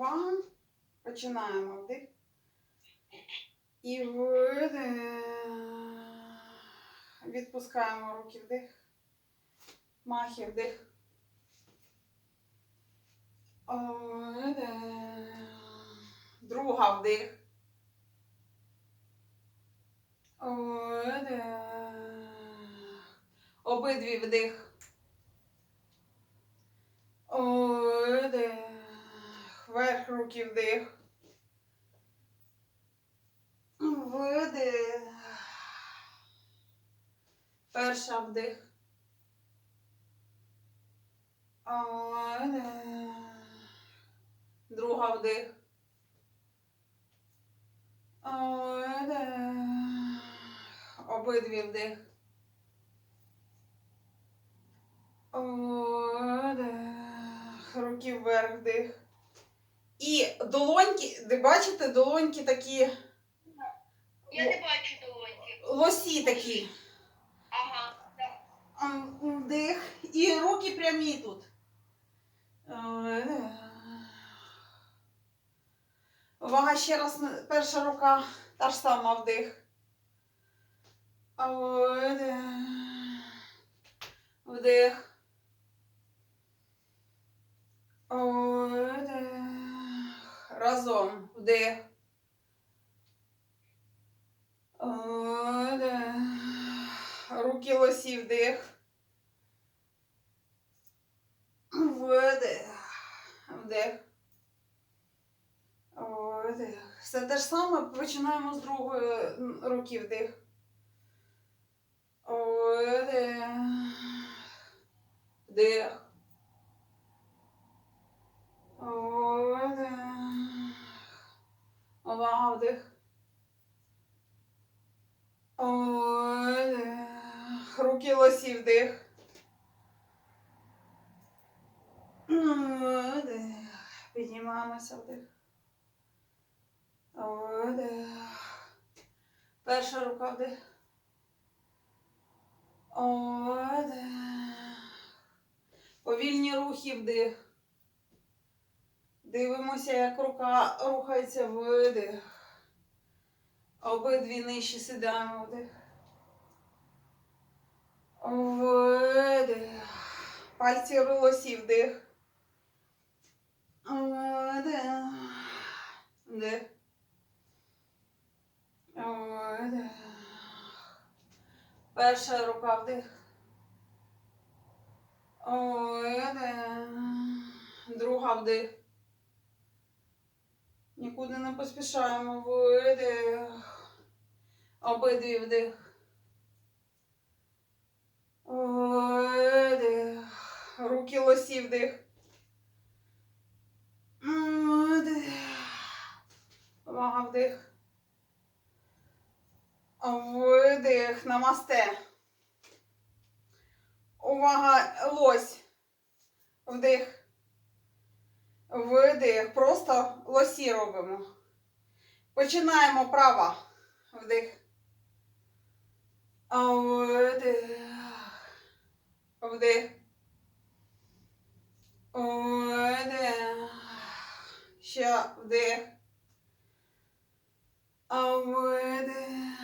Увага. Починаємо вдих. І видих. Відпускаємо руки вдих. Махи вдих. Видих. Друга вдих. Видих. Обидві вдих. Видих. Вверх руки вдих. Видих. Перша вдих. Друга вдих. Обидві вдих. Руки вверх вдих. І долоньки, де бачите, долоньки такі, Я не бачу долоньки. лосі такі. Ага, так. Вдих. І руки прямі тут. Видих. Увага ще раз. Перша рука. Та ж сама вдих. Видих. Вдих. Разом. Вдих. Руки лосі вдих. Видих. Вдих. Видих. Все те ж саме починаємо з другої руки вдих. Видих. Вдих. Видих. Увага, вдих. Видих. Лосі вдих. Піднімаємося вдих. Видих. Перша рука вдих. Видих. Повільні рухи вдих. Дивимося, як рука рухається видих. Обидві нижче сідаємо вдих. Видих. Пальці рулосі вдих. Видих. Вдих. Видих. Перша рука вдих. Видих. Друга вдих. Нікуди не поспішаємо. Видих. Обидві вдих. Руки лосі вдих. Увага вдих. Видих. Намасте. Увага, лось. Вдих. Видих. Просто лосі робимо. Починаємо права. Вдих. Видих. Вдих. Видих. Ще вдих. Видих.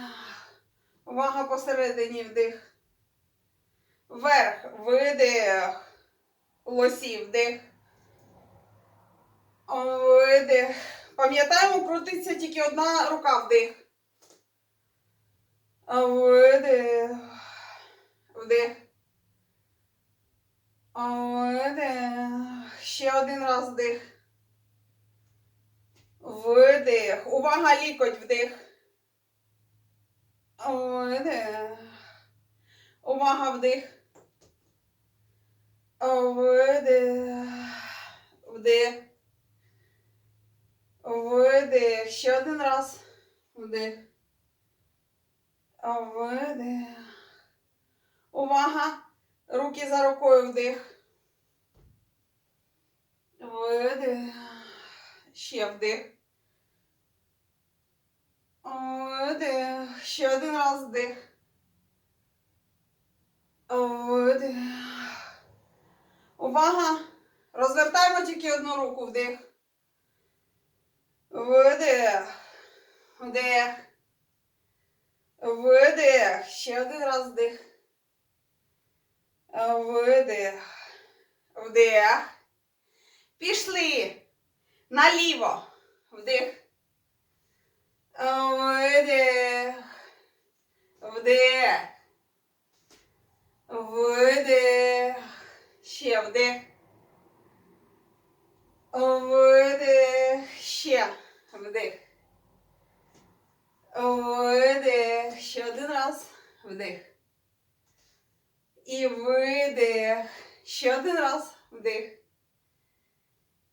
Увага посередині вдих. Вверх. Видих. Лосі вдих. Видих. Пам'ятаємо, крутиться тільки одна рука вдих. Видих. Вдих. Ще один раз вдих. Видих. Увага, лікоть вдих. Видих. Увага, вдих. Видих. Вдих. Видих. Ще один раз. Вдих. Видих. Увага. Руки за рукою вдих. Видих. Ще вдих. Видих. Ще один раз вдих. Видих. Увага! Розвертаємо тільки одну руку вдих. Видих. Вдих. Видих. Ще один раз вдих. Видих. Вдих. Пішли. Наліво. Вдих. Видих. Вдих. Видих. Ще вдих. Видих. Ще. Вдих. Видих. Ще один раз. Вдих. І видих. Ще один раз. Вдих.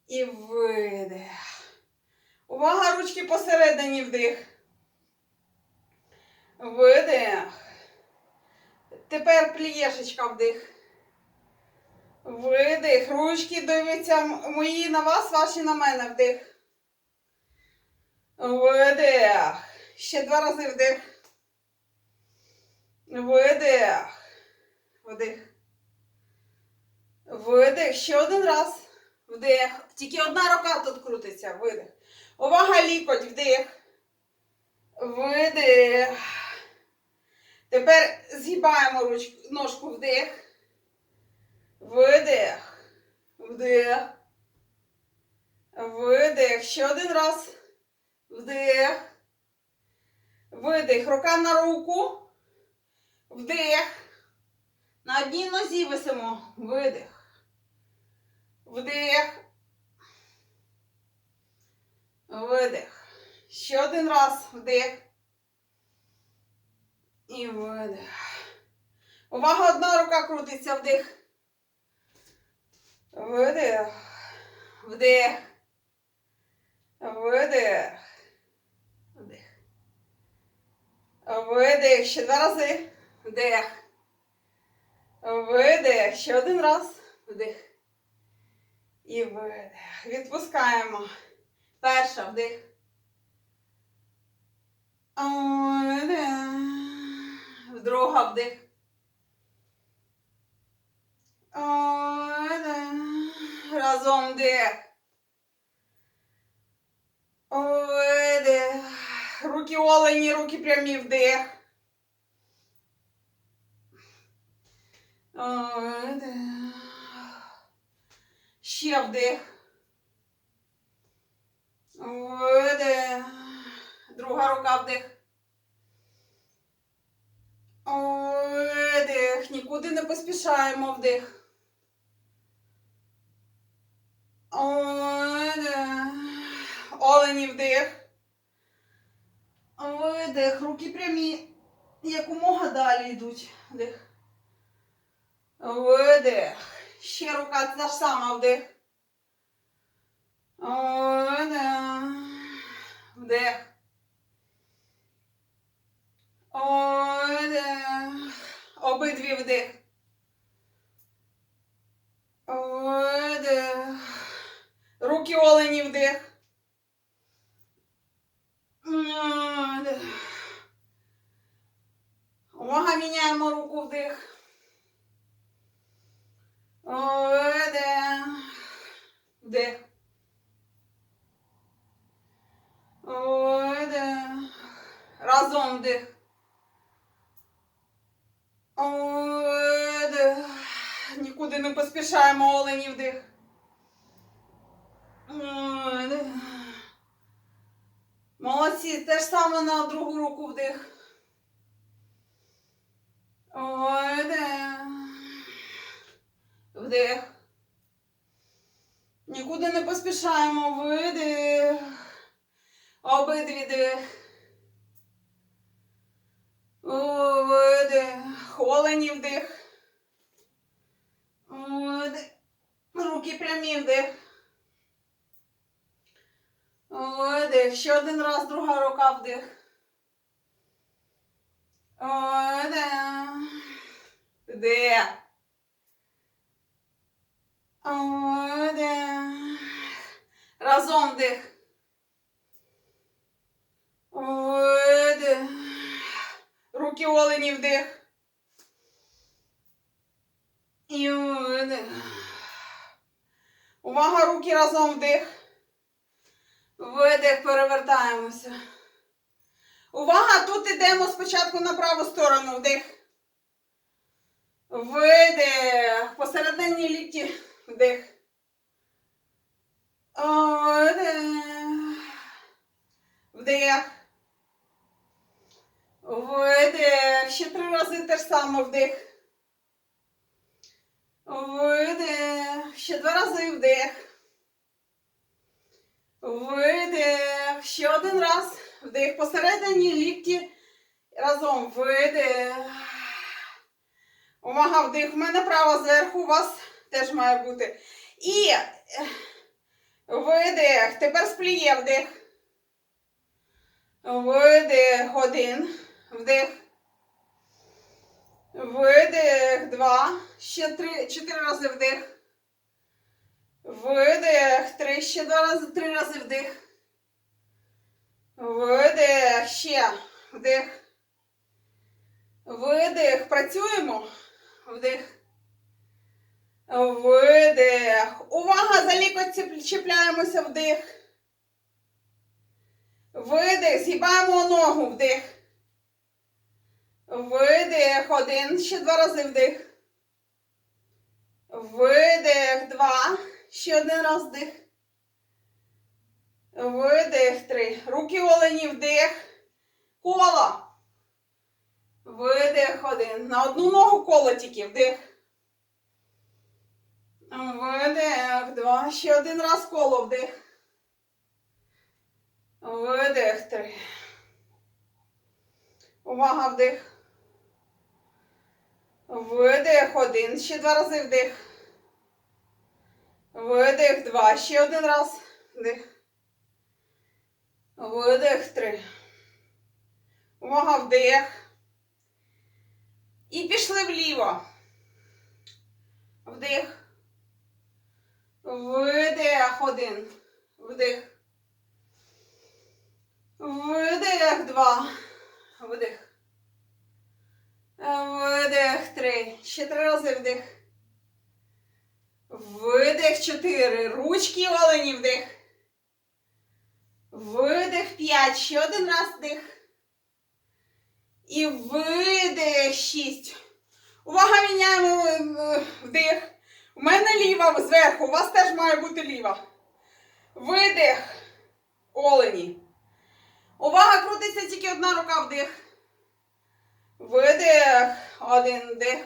І видих. Увага, ручки посередині вдих. Видих. Тепер плієшечка вдих. Видих. Ручки дивляться мої на вас, ваші на мене вдих. Видих. Ще два рази вдих. Видих. Вдих. Видих. Ще один раз. Вдих. Тільки одна рука тут крутиться. Видих. Увага, лікоть, вдих. Видих. Тепер згибаємо ручку, ножку вдих. Видих. Вдих. Видих. Ще один раз. Вдих. Видих. Рука на руку. Вдих. На одній нозі висимо. Видих. Вдих. Видих. Ще один раз. Вдих. І видих. Увага, одна рука крутиться. Вдих. Видих. Вдих. Видих. Вдих. Видих. Ще два рази. Вдих. Видих. Ще один раз. Вдих. І видих. Відпускаємо. Перша вдих. Видих. Друга вдих. Видих. Разом вдих. Видих. Руки олені, руки прямі вдих. Ще вдих. Видих. Друга рука вдих. Видих. Нікуди не поспішаємо вдих. Олені вдих. Видих. Руки прямі. Якомога далі йдуть. Вдих. Видих. Ще рука та ж сама вдих. Видих. Вдих. Видих. Обидві вдих. Видих. Руки олені вдих. Увага, міняємо руку вдих. Видих. Вдих. Видих. Разом вдих. Видих. Нікуди не поспішаємо, олені вдих. Молодці, те ж саме на другу руку вдих. Вдих. Нікуди не поспішаємо. Видих. Обидві дих. Видих. Олені вдих. Видих. Руки прямі вдих. Видих. Ще один раз, друга рука вдих. Видих. Вдих. Видих. Разом вдих. Видих. Руки олені вдих. І видих. Увага, руки разом вдих. Видих, перевертаємося. Увага! Тут йдемо спочатку на праву сторону. Вдих. Видих. Посередині лікті. Вдих. Видих. Вдих. Видих. Ще три рази те ж саме вдих. Видих. Ще два рази вдих. Видих. Ще один раз. Вдих. Посередині лікті. Разом. Видих. Увага, вдих. У мене права зверху. У вас теж має бути. І е, видих. Тепер спліє вдих. Видих. Один. Вдих. Видих. Два. Ще три, чотири рази вдих. Видих. Три. Ще два рази, три рази вдих. Видих. Ще. Вдих. Видих. Працюємо. Вдих. Видих. Увага! За лікоть чіпляємося вдих. Видих. Згибаємо ногу. Вдих. Видих. Один. Ще два рази вдих. Видих. Два. Ще один раз вдих. Видих. Три. Руки олені вдих. Коло. Видих. Один. На одну ногу коло тільки. Вдих. Видих. Два. Ще один раз коло вдих. Видих. Три. Увага, вдих. Видих. Один. Ще два рази вдих. Видих. Два. Ще один раз. Вдих. Видих. Три. Увага, вдих. І пішли вліво. Вдих. Видих. Один. Вдих. Видих. Два. Вдих. Видих. Три. Ще три рази вдих. Видих. Чотири. Ручки олені вдих. Видих. П'ять. Ще один раз вдих. І видих. Шість. Увага, міняємо е, вдих. У мене ліва зверху, у вас теж має бути ліва. Видих. Олені. Увага, крутиться тільки одна рука вдих. Видих. Один вдих.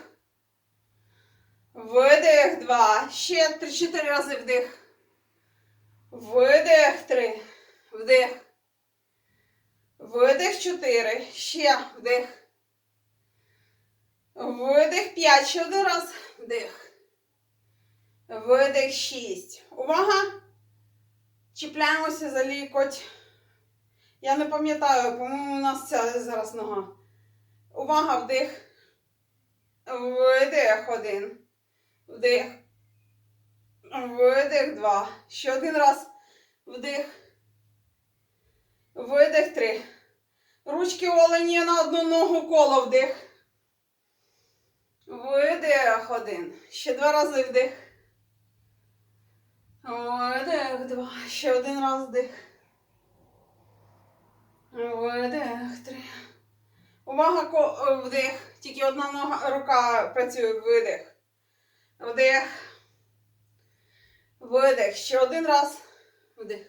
Видих. Два. Ще три-чотири рази вдих. Видих. Три. Вдих. Чотири. Ще вдих. Видих. П'ять. Ще один раз. Вдих. Видих. Шість. Увага. Чіпляємося за лікоть. Я не пам'ятаю, по-моєму, у нас ця зараз нога. Увага, вдих. Видих один. Вдих. Видих два. Ще один раз. Вдих. Видих три. Ручки олені на одну ногу коло вдих. Видих один. Ще два рази вдих. Видих два. Ще один раз вдих. Видих три. Увага, вдих. Тільки одна нога, рука працює. Видих. Вдих. Видих. Ще один раз. Вдих.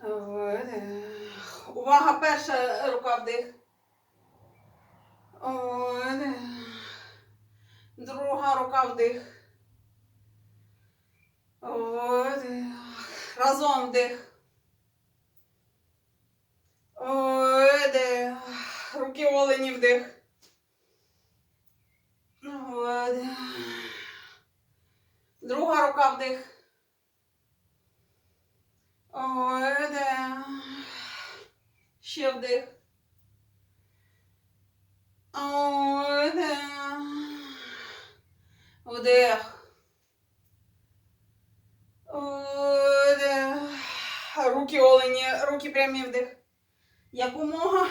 Видих. Увага, перша рука вдих. Видих. Друга рука вдих. Видих. Разом вдих. Видих. Руки олені вдих. Видих. Друга рука вдих. Видих. Ще вдих. Вдих. Видих. Руки олені, руки прямі вдих. Якомога.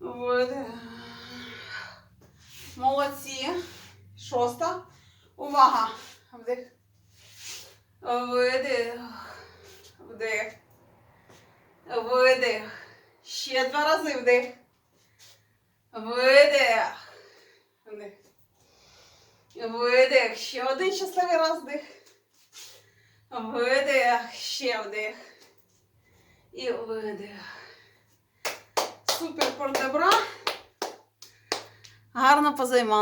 Видих. Молодці. Шоста. Увага. Вдих. Видих. Ще два рази вдих. Видих. Вдих. Видих. Ще один щасливий раз вдих. Видих. Ще вдих. І видих. Супер пор добра. Гарно позаймали.